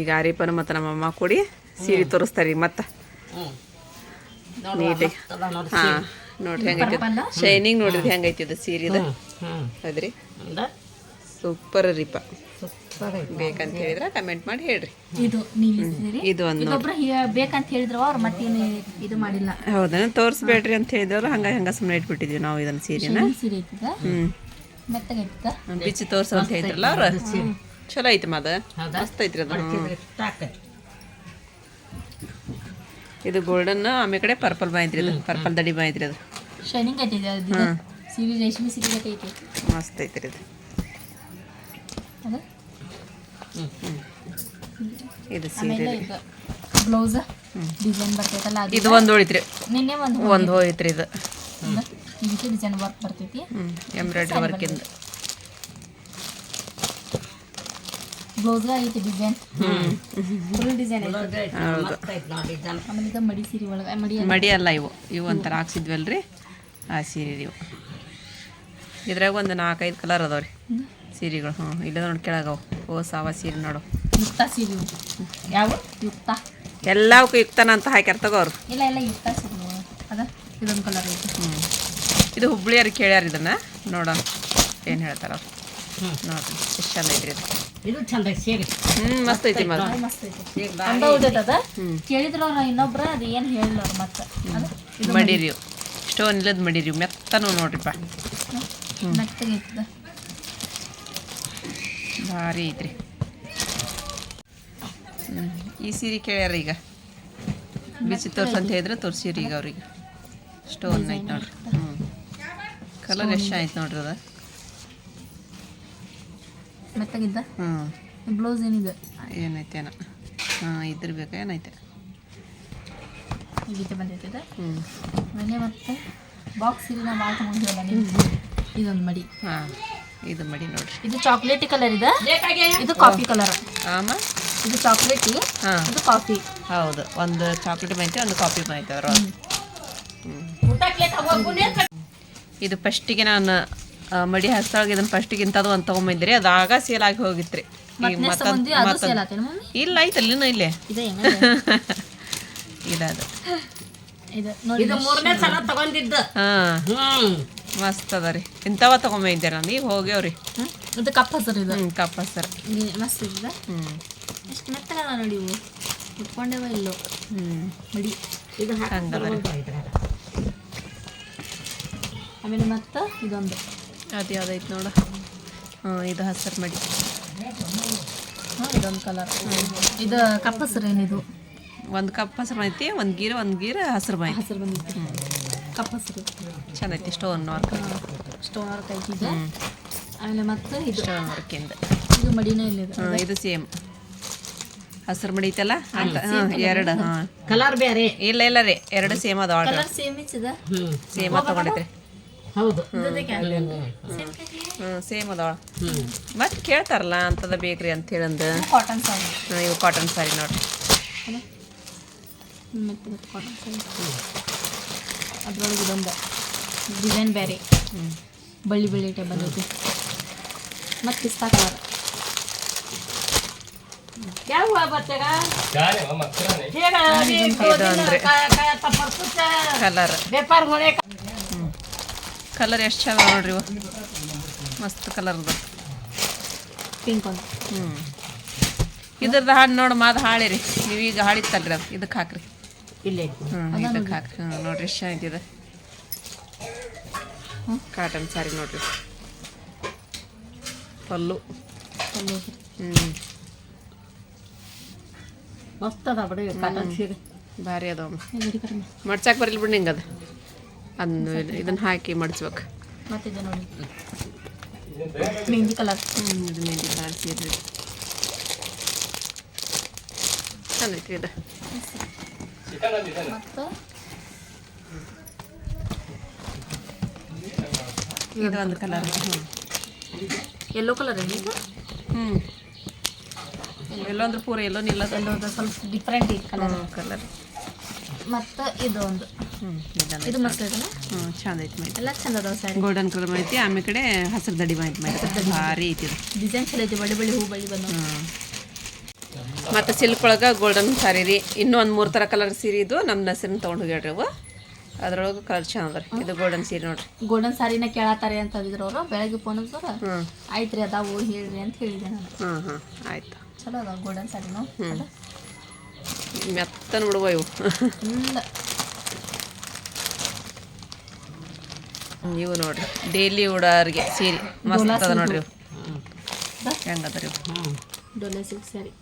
ಈಗ ಆರಿಪನ ಮತ್ತು ನಮ್ಮಮ್ಮ ಕೂಡಿ ಸೀರೆ ತೋರಿಸ್ತಾರೆ ಈಗ ಮತ್ತೆ. ನೀಟಿ ನೀಟಾಗಿ. ಹಾಂ ನೋಡ್ರಿ ಹೆಂಗೈತಿ. ಶೈನಿಂಗ್ ನೋಡಿದ್ರಿ ಹೆಂಗೈತಿ ಇದು ಸೀರೆದು. ಅದ್ರಿ ಹೌದ್ರಿ? ಸೂಪರ್ ರೀಪ. ಬೇಕಂತ ಹೇಳಿದ್ರೆ ಕಮೆಂಟ್ ಮಾಡಿ ಹೇಳ್ರಿ. ಇದು ಇದು ಒಂದು ಬೇಕಂತ ಹೇಳಿದ್ರು ಅವ್ರು ಮತ್ತೇನು ಇದು ಮಾಡಿಲ್ಲ. ಹೌದಾ? ತೋರಿಸ್ಬೇಡ್ರಿ ಅಂತ ಹೇಳಿದವ್ರು ಹಂಗ ಹಂಗ ಸುಮ್ಮನೆ ಇಟ್ಬಿಟ್ಟಿದ್ವಿ ನಾವು ಇದನ್ನ ಸೀರೆನ. ಹ್ಮ್. ಬಿಚ್ಚಿ ತೋರ್ಸ ಅಂತ ಹೇಳಿದ್ರಲ್ಲ ಅವ್ರು. ಚಲೋ ಐತಿ ಮದ? ಮಸ್ತ್ ಐತ್ರಿ ಅದು. ಇದು ಗೋಲ್ಡನ್ ಆಮೇಲೆ ಕಡೆ ಪರ್ಪಲ್ ಬಾಯ್ತ್ರಿ ಅದು ಪರ್ಪಲ್ ದಡಿ ಬಾಯ್ತ್ರಿ ಅದು. ಶೈನಿಂಗ್ ಐತಿ ಅದು ಇದು. ಸೀರೆ ರೇಷ್ಮೆ ಸೀರೆ ಐತಿ. ಮಸ್ತ್ ಐತ್ರಿ ಇದು. ಅದು? ಇದು ಸೀರೆ. ಇದು ಬ್ಲೌಸ್ ಡಿಸೈನ್ ಬರ್ತೈತಲ್ಲ ಅದು ಇದು ಒಂದು ಹೋಯ್ತ್ರಿ ನಿನ್ನೆ ಒಂದು ಒಂದು ಹೋಯ್ತ್ರಿ ಇದು. ಇದಕ್ಕೆ ಡಿಸೈನ್ ವರ್ಕ್ ಬರ್ತೈತಿ. ಎಂಬ್ರಾಯ್ಡ್ರಿ ವರ್ಕಿಂದ ಬ್ಲೌಸ್ ಐತಿ ಡಿಸೈನ್ ಫುಲ್ ಡಿಸೈನ್ ಆಮೇಲೆ ಮಡಿ ಸೀರೆ ಒಳಗೆ ಮಡಿ ಮಡಿ ಅಲ್ಲ ಇವು. ಇವು ಒಂಥರ ಹಾಕ್ಸಿದ್ವಲ್ರಿ? ಆ ಸೀರೆ ರೀ ಇವು. ಇದ್ರಾಗ ಒಂದು ನಾಲ್ಕೈದು ಕಲರ್ ಅದಾವ್ರಿ ಸೀರೆಗಳು ಹ್ಞೂ ಇಲ್ಲ ನೋಡಿ ಕೆಳಗವು. ಓ ಸಾವ ಸೀರೆ ನೋಡು. ಯುಕ್ತ ಸೀರೆ ಇವು. ಯಾವ? ಯುಕ್ತ. ಎಲ್ಲವಕ್ಕೂ ಯುಕ್ತನ ಅಂತ ಹಾಕ್ಯಾರ ತಗೋ ಅವ್ರು. ಇಲ್ಲ ಇಲ್ಲ ಯುಕ್ತ ಸೀರೆ. ಅದ? ಇದೊಂದು ಕಲರ್ ಐತೆ. ಹ್ಞೂ ಇದು ಹುಬ್ಳಿಯವ್ರು ಕೇಳ್ಯಾರ ಇದನ್ನ. ನೋಡ ಏನು ಹೇಳ್ತಾರ ಅವ್ರು. ನೋಡ್ರಿ. ಐತ್ರಿ ಐತ್ರಿ ಇದು ಚಂದ ಸೇರಿ. ಹ್ಮ್ ಮಸ್ತ್ ಐತಿ ಅದು ಮಸ್ತ್ ಐತಿ. ಹಂಗ ಉಳ್ದೈತೆ ಅದ? ಕೇಳಿದ್ರ ಅವ್ರ ಇನ್ನೊಬ್ರ ಅದು ಏನು ಹೇಳಿಲ್ಲ ಅವ್ರು ಮತ್ತೆ. ಅದು ಇದು ಮಡಿರಿ ಇವು. ಸ್ಟೋನ್ ಇಲ್ಲದ ಮಡಿರಿ ಇವು. ಮೆತ್ತನು ನೋಡ್ರಿಪ್ಪ ಮೆತ್ತಗೈತದ ಭಾರಿ ಐತ್ರಿ. ಹ್ಞೂ ಈ ಸೀರೆ ಕೇಳ್ಯಾರ ಈಗ? ಬಿಸಿ ತೋರ್ಸ ಅಂತ ಹೇಳಿದ್ರೆ ತೋರ್ಸಿರಿ ಈಗ ಅವ್ರಿಗೆ. ಸ್ಟೋನ್ ಐತೆ ನೋಡ್ರಿ. ಹ್ಞೂ ಕಲರ್ ಎಷ್ಟು ಆಯ್ತು ನೋಡ್ರಿ ಅದು? ಮೆತ್ತಗಿದ್ದ? ಹ್ಞೂ. ಬ್ಲೌಸ್ ಏನಿದೆ? ಏನೈತೆ ಏನೋ ಹಾಂ ಇದ್ರ ಬೇಕಾ? ಏನೈತೆ? ಈ ಗೀತೆ ಬಂದೈತೆ ಇದು. ಹ್ಞೂ. ಆಮೇಲೆ ಮತ್ತೆ ಬಾಕ್ಸ್ ಇಲ್ಲಿ ನಾವು ಭಾಳ ತಗೊಂಡಿವಲ್ಲ ನೀವು ಇದೊಂದು ಮಡಿ. ಹಾಂ ಇದು ಮಡಿ ನೋಡ್ರಿ. ಇದು ಚಾಕ್ಲೇಟ್ ಕಲರ್ ಇದೆ. ಇದು ಕಾಫಿ ಕಲರ್ ಆಮ? ಇದು ಚಾಕ್ಲೇಟಿ. ಹಾಂ. ಇದು ಕಾಫಿ. ಹೌದು. ಒಂದು ಚಾಕ್ಲೇಟ್ ಮಾಹಿತಿ ಒಂದು ಕಾಫಿ ಮಾಹಿತಿ ಅದ್ರೊಳಗೆ ಇದು ಫಸ್ಟಿಗೆ ನಾನು ಮಡಿ ಹಸ್ತೊಳಗೆ ಇದನ್ನ ಫಸ್ಟಿಗೆ ಇಂಥದ್ದು ಒಂದು ತೊಗೊಂಬಂದಿರಿ ಅದು ಆಗ ಸೇಲ್ ಆಗಿ ಹೋಗಿತ್ರಿ. ಈಗ ಮತ್ತೊಂದು ಇಲ್ಲ ಐತಲ್ಲ ಇನ್ನೂ ಇಲ್ಲೇ. ಇದೆ ಹೆಂಗ ಇದದು ಇದು ನೋಡಿ ಇದು ಮೂರನೇ ಸಲ ತಗೊಂಡಿದ್ದು. ಹಾಂ. ಹ್ಞೂ ಮಸ್ತ್ ಅದ ರೀ. ಇಂಥವ ತೊಗೊಂಬಂದಿದ್ದೆ ನಾನು ಈಗ ಹೋಗ್ಯಾವ್ರಿ? ಇದು ಕಪ್ ಹಸರು ಇದು. ಹ್ಞೂ ಕಪ್ಪ ಸರ್ ಮಸ್ತ್ ಹ್ಞೂ ಎಷ್ಟು ನೋಡಿ ಇವು. ಇಟ್ಕೊಂಡೇವ ಇಲ್ಲೋ. ಹ್ಞೂ ಮಡಿ. ಇದು ಹಂಗದ ಆಮೇಲೆ ಮತ್ತೆ ಇದೊಂದು. ಅದು ಯಾವ್ದೈತೆ ನೋಡ. ಹಾಂ ಇದು ಹಸರು ಮಡಿ. ಇದೊಂದು ಕಲರ್ ಇದು ಕಪ್ಪ ಹಸರು ಏನಿದು? ಒಂದು ಕಪ್ ಹಸ್ರು ಐತಿ ಒಂದು ಗೀರ ಒಂದು ಗೀರ ಹಸ್ರು ಬಾಯಿ ಹಸರು ಬಂದಿತ್ತು. ಕಪ್ಪ ಹಸರು. ಚಂದ ಐತಿ ಸ್ಟೋನ್ ವರ್ಕ್ ಸ್ಟೋನ್ ವರ್ಕ್ ಐತಿದೆ ಆಮೇಲೆ ಮತ್ತೆ ಇದು. ಸ್ಟೋನ್ ವರ್ಕಿಂದ ಇದು. ಮಡಿನೇ ಇಲ್ಲ ಇದು. ಸೇಮ್ ಹಸ್ರು ಮಡಿ ಐತಲ್ಲ? ಅಂತ ಹಾಂ ಎರಡು ಹಾಂ. ಕಲರ್ ಬೇರೆ. ಇಲ್ಲ ಇಲ್ಲ ರೀ ಎರಡು ಸೇಮ್ ಅದ ಆರ್ಡರ್ ಕಲರ್ ಸೇಮ್ ಇದೆ. ಸೇಮ್ ಅದ ತಗೊಂಡೈತ್ರಿ ಹೌದು. ಹ್ಞೂ ಸೇಮ್ ಅದ ಹ್ಞೂ ಮತ್ತೆ ಕೇಳ್ತಾರಲ್ಲ ಅಂತದ ಬೇಕ್ರಿ ಅಂತ ಹೇಳಂದು. ಕಾಟನ್ ಸಾರಿ ಇವು ಕಾಟನ್ ಸಾರಿ ನೋಡ್ರಿ. ಮತ್ತೆ ಕಾಟನ್ ಸಾರಿ ಅದ್ರೊಳಗೆ ಇದೊಂದು ಡಿಸೈನ್ ಬೇರೆ. ಬಳ್ಳಿ ಬಳ್ಳಿ ಟೈಪ್ ಬಂದೈತಿ. ಮತ್ತು ಪಿಸ್ತಾ ಕಲರ್ ಯಾವ ಕಲರ್ ವ್ಯಾಪಾರ ಕಲರ್ ಎಷ್ಟು ಚಂದ ನೋಡ್ರಿ ಇವು. ಮಸ್ತ್ ಕಲರ್ ಅದ ಪಿಂಕ್ ಒಂದು. ಹ್ಞೂ ಇದ್ರದ್ದು ಹಾಡು ನೋಡಿ ಮಾದು ಹಾಳಿರಿ. ನೀವೀಗ ಹಾಳಿತ್ತಲ್ರಿ ಅದು. ಇದಕ್ಕೆ ಹಾಕ್ರಿ. ಇಲ್ಲೇ ಹ್ಞೂ ಇದಕ್ಕೆ ಹಾಕ್ರಿ. ಹ್ಞೂ ನೋಡ್ರಿ ಎಷ್ಟು ಚೆನ್ನಾಗಿದೆ ಕಾಟನ್ ಸಾರಿ ನೋಡ್ರಿ. ಪಲ್ಲು. ಪಲ್ಲು. ಹ್ಞೂ ಮಸ್ತ್ ಅದ ಬಿಡಿ ಕಾಟನ್ ಸೀರೆ ಭಾರಿ ಅದಾವ ಮಡ್ಚಾಕ್ ಬರಲಿ ಬಿಡಿ ಹಿಂಗೆ ಅದು. ಅದನ್ನು ಇದನ್ನು ಹಾಕಿ ಮಡಿಸ್ಬೇಕು. ಮತ್ತೆ ಇದು ನೋಡಿ. ಮೆಹಂದಿ ಕಲರ್ ಇದು ಮೆಹಂದಿ ಕಲರ್ ಸೀರೆ. ಐತಿ ಇದು. ಮತ್ತು? ಇದು ಒಂದು ಕಲರ್ ಯೆಲ್ಲೋ ಕಲರ್ ಇದು ಹ್ಞೂ ಎಲ್ಲೋ ಅಂದ್ರೆ ಪೂರ ಎಲ್ಲೋ ನಿಲ್ಲೋದು ಯೆಲ್ಲೋದ ಸ್ವಲ್ಪ ಡಿಫ್ರೆಂಟ್ ಕಲರ್ ಕಲರ್ ಮತ್ತು ಇದು ಒಂದು ಹ್ಞೂ ಇದನ್ನ ಇದು ಮಸ್ತ್ ಐತಲ್ಲ ಹ್ಞೂ ಚಂದ ಐತಿ ಮೈತಿ ಎಲ್ಲ ಚಂದ ಅದಾವ ಸ್ಯಾರಿ ಗೋಲ್ಡನ್ ಕಲರ್ ಐತಿ ಆಮೇಲೆ ಕಡೆ ಹಸಿರು ದಡಿ ಮಾಹಿತಿ ಮೈತಿ ಭಾರಿ ಐತಿ ಇದು. ಡಿಸೈನ್ ಚಲೋ ಐತಿ ಬಳ್ಳಿ ಬಳ್ಳಿ ಹೂ ಬಳ್ಳಿ ಬಂದ. ಮತ್ತು ಸಿಲ್ಕ್ ಒಳಗೆ ಗೋಲ್ಡನ್ ಸಾರಿ ರೀ. ಇನ್ನೂ ಒಂದು ಮೂರು ಥರ ಕಲರ್ ಸೀರೆ ಇದು ನಮ್ಮ ನಸಿನ ತೊಗೊಂಡು ಹೋಗ್ಯಾಡ್ರಿ ಅವು ಅದ್ರೊಳಗೆ ಕಲರ್ ಚಂದ ರೀ ಇದು ಗೋಲ್ಡನ್ ಸೀರೆ ನೋಡ್ರಿ. ಗೋಲ್ಡನ್ ಸಾರಿನ ಕೇಳತ್ತಾರೆ ಅಂತ ಅಂದಿದ್ರು ಅವರು. ಬೆಳಗ್ಗೆ ಫೋನ್ ಹಚ್ಚಾರ. ಹ್ಞೂ ಆಯ್ತು ರೀ ಅದಾವು ಹೇಳ್ರಿ ಅಂತ ಹೇಳಿದೆ ನಾನು. ಹ್ಞೂ ಹ್ಞೂ ಆಯ್ತು. ಚಲೋ ಅದಾವ ಗೋಲ್ಡನ್ ಸಾರಿನೂ ಹ್ಞೂ ಮೆತ್ತನ ಬಿಡುವ ಇವು. ಇವು ನೋಡ್ರಿ. ಡೈಲಿ ಉಡೋರಿಗೆ ಸೀರೆ. ಮಸ್ತ್ ಅದ ನೋಡ್ರಿ. ಇವು ಹೆಂಗದ ರೀ ಹ್ಞೂ ಡೊಲೆ ಸಿಲ್ಕ್ ಸ್ಯಾರಿ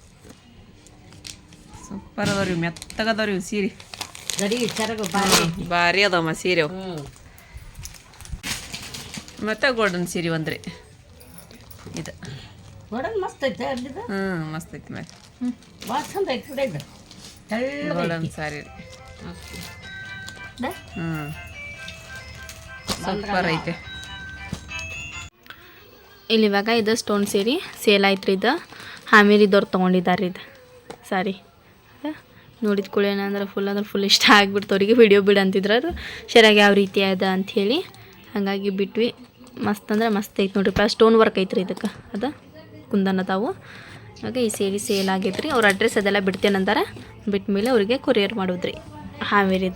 ಸೂಪರ್ ಅದಾವ ರೀ ಮೆತ್ತಗದಾವ ರೀ ಇವು ಸೀರೆ. ಭಾರಿ ಅದಾವಮ್ಮ ಸೀರೆ ಅವು ಮತ್ತೆ ಗೋಲ್ಡನ್ ಸೀರೆ ಒಂದ್ರಿ. ಇದು. ಮಸ್ತ್ ಐತೆ ಅಲ್ಲಿದ? ಹ್ಞೂ ಮಸ್ತ್ ಐತಿ ಮತ್ತೆ ಭಾಳ ಚಂದ ಐತೆ ಗೋಲ್ಡನ್ ಸಾರಿ ರೀ. ಹ್ಞೂ ಸೂಪರ್ ಐತೆ. ಇಲ್ಲಿ ಇವಾಗ ಇದು ಸ್ಟೋನ್ ಸೀರೆ ಸೇಲ್ ಆಯ್ತು ರೀ ಇದು ಹಾಮೇರಿದವ್ರು ತೊಗೊಂಡಿದ್ದಾರೆ ಇದು. ಸಾರಿ. ನೋಡಿದ ಕೂಡ ಏನಂದ್ರೆ ಫುಲ್ ಅಂದ್ರೆ ಫುಲ್ ಇಷ್ಟ ಆಗಿಬಿಡ್ತು. ಅವರಿಗೆ ವಿಡಿಯೋ ಬಿಡು ಅಂತಿದ್ರು ಅದು ಸರಿಯಾಗಿ ಯಾವ ರೀತಿ ಅದ ಅಂಥೇಳಿ ಹಾಗಾಗಿ ಬಿಟ್ವಿ. ಮಸ್ತ್ ಅಂದ್ರೆ ಮಸ್ತ್ ಐತೆ ನೋಡ್ರಿ. ಪ್ಲಸ್ ಸ್ಟೋನ್ ವರ್ಕ್ ಐತ್ರಿ ಇದಕ್ಕೆ. ಅದು? ಕುಂದನ ತಾವು ಇವಾಗ ಈ ಸೇರಿ ಸೇಲ್ ಆಗೈತ್ರಿ. ಅವ್ರ ಅಡ್ರೆಸ್ ಅದೆಲ್ಲ ಬಿಡ್ತೇನಂತಾರೆ ಬಿಟ್ಟ ಮೇಲೆ ಅವರಿಗೆ ಕೊರಿಯರ್ ಮಾಡೋದ್ರಿ. ಹಾವೇರಿ